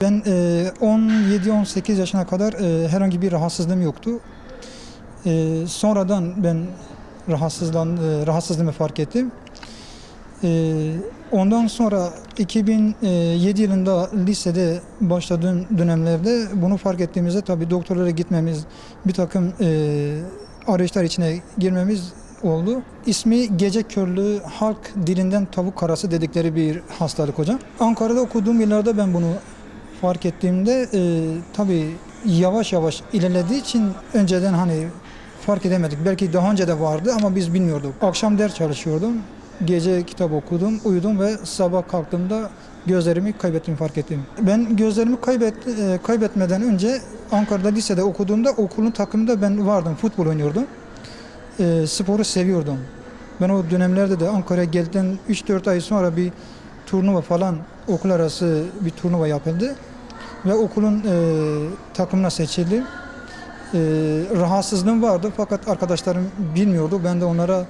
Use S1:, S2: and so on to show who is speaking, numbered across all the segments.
S1: Ben e, 17-18 yaşına kadar e, herhangi bir rahatsızlığım yoktu. E, sonradan ben rahatsızlan, e, rahatsızlığımı fark ettim. E, ondan sonra 2007 yılında lisede başladığım dönemlerde bunu fark ettiğimizde tabii doktorlara gitmemiz, bir takım e, arayışlar içine girmemiz oldu. İsmi gece körlüğü halk dilinden tavuk karası dedikleri bir hastalık hocam. Ankara'da okuduğum yıllarda ben bunu fark ettiğimde e, tabii yavaş yavaş ilerlediği için önceden hani fark edemedik. Belki daha önce de vardı ama biz bilmiyorduk. Akşam ders çalışıyordum. Gece kitap okudum, uyudum ve sabah kalktığımda gözlerimi kaybettiğimi fark ettim. Ben gözlerimi kaybet, e, kaybetmeden önce Ankara'da lisede okuduğumda okulun takımında ben vardım, futbol oynuyordum. E, sporu seviyordum. Ben o dönemlerde de Ankara'ya geldikten 3-4 ay sonra bir turnuva falan okul arası bir turnuva yapıldı ve okulun e, takımına seçildim. E, rahatsızlığım vardı fakat arkadaşlarım bilmiyordu. Ben de onlara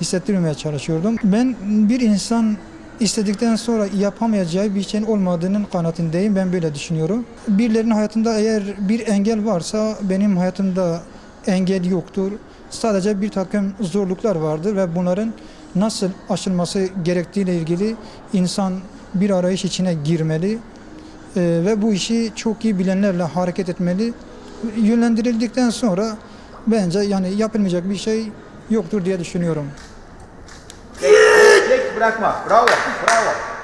S1: hissettirmemeye çalışıyordum. Ben bir insan istedikten sonra yapamayacağı bir şeyin olmadığının kanaatindeyim. Ben böyle düşünüyorum. Birilerinin hayatında eğer bir engel varsa benim hayatımda engel yoktur. Sadece bir takım zorluklar vardır ve bunların nasıl aşılması gerektiğiyle ilgili insan bir arayış içine girmeli Ee, ve bu işi çok iyi bilenlerle hareket etmeli. Yönlendirildikten sonra bence yani yapılmayacak bir şey yoktur diye düşünüyorum.
S2: Çek bırakma. Bravo. Bravo.